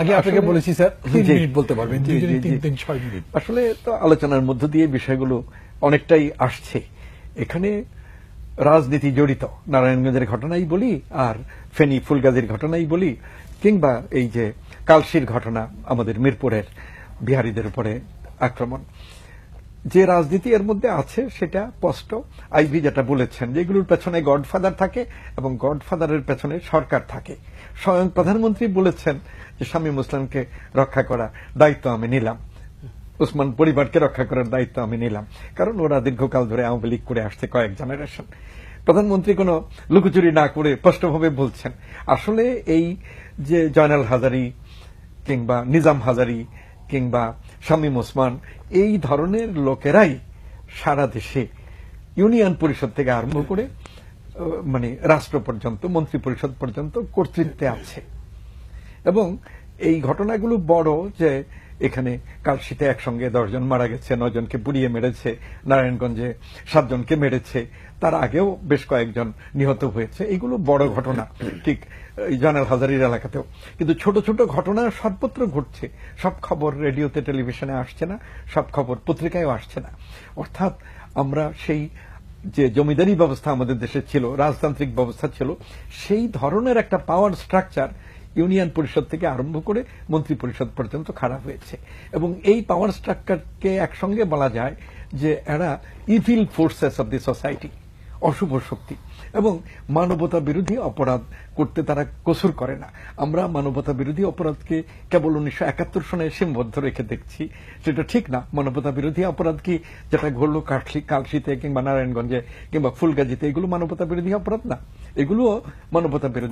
আগে আপনাকে বলেছি স্যার তিন মিনিট বলতে পারবেন তিন ছয় মিনিট। আসলে তো আলোচনার মধ্য দিয়ে বিষয়গুলো অনেকটাই আসছে। এখানে রাজনীতি জড়িত নারায়ণগঞ্জের ঘটনাই বলি আর ফেনী ফুলগাজীর ঘটনাই বলি কিংবা এই যে কালশির ঘটনা আমাদের মিরপুরের বিহারীদের উপরে আক্রমণ। যে রাজনীতি এর মধ্যে আছে সেটা স্পষ্ট। আইভি যেটা বলেছেন, যেগুলোর পেছনে গডফাদার থাকে এবং গডফাদারের পেছনে সরকার থাকে। স্বয়ং প্রধানমন্ত্রী বলেছেন যে স্বামী মুসলিমকে রক্ষা করা দায়িত্ব আমি নিলাম। উসমান পরিবারকে রক্ষা করার দায়িত্ব আমি নিলাম। কারণ ওরা দীর্ঘকাল ধরে আওয়ামী লীগ করে আসছে কয়েক জেনারেশন প্রধানমন্ত্রী কোনো লুকোচুরি না করে স্পষ্টভাবে বলছেন, আসলে এই যে জয়নাল হাজারি কিংবা নিজাম হাজারি কিংবা শামীম ওসমান, এই ধরনের লোকেরাই সারা দেশে ইউনিয়ন পরিষদ থেকে আরম্ভ করে মানে রাষ্ট্র পর্যন্ত, মন্ত্রী পরিষদ পর্যন্ত কর্তৃত্বে আছে। এবং এই ঘটনাগুলো বড় যে এখানে কালশিতে একসঙ্গে দশজন মারা গেছে নজনকে পুড়িয়ে মেরেছে, নারায়ণগঞ্জে সাতজনকে মেরেছে। তার আগেও বেশ কয়েকজন নিহত হয়েছে। এগুলো বড় ঘটনা, ঠিক জানাল হাজারির এলাকাতেও। কিন্তু ছোট ছোট ঘটনা সর্বত্র ঘটছে। সব খবর রেডিওতে, টেলিভিশনে আসছে না, সব খবর পত্রিকায়ও আসছে না। অর্থাৎ আমরা সেই যে জমিদারি ব্যবস্থা আমাদের দেশে ছিল, রাজতান্ত্রিক ব্যবস্থা ছিল, সেই ধরনের একটা পাওয়ার স্ট্রাকচার ইউনিয়ন পরিষদ থেকে আরম্ভ করে মন্ত্রী পরিষদ পর্যন্ত খারাপ হয়েছে। এবং এই পাওয়ার স্ট্রাকচারকে একসঙ্গে বলা যায় যে এরা evil forces of the society অশুভ শক্তি এবং মানবতা বিরোধী অপরাধ করতে তারা কসুর করে না। আমরা মানবতা বিরোধী অপরাধকে কেবল উনিশশো একাত্তর সনে সীমাবদ্ধ রেখে দেখছি, সেটা ঠিক না। মানবতা বিরোধী অপরাধ কি যেটা ঘটলো কাশি কালশিতে কিংবা নারায়ণগঞ্জে কিংবা ফুলগাজিতে, এগুলো মানবতা বিরোধী অপরাধ না। এগুলো মানবতা বিরোধী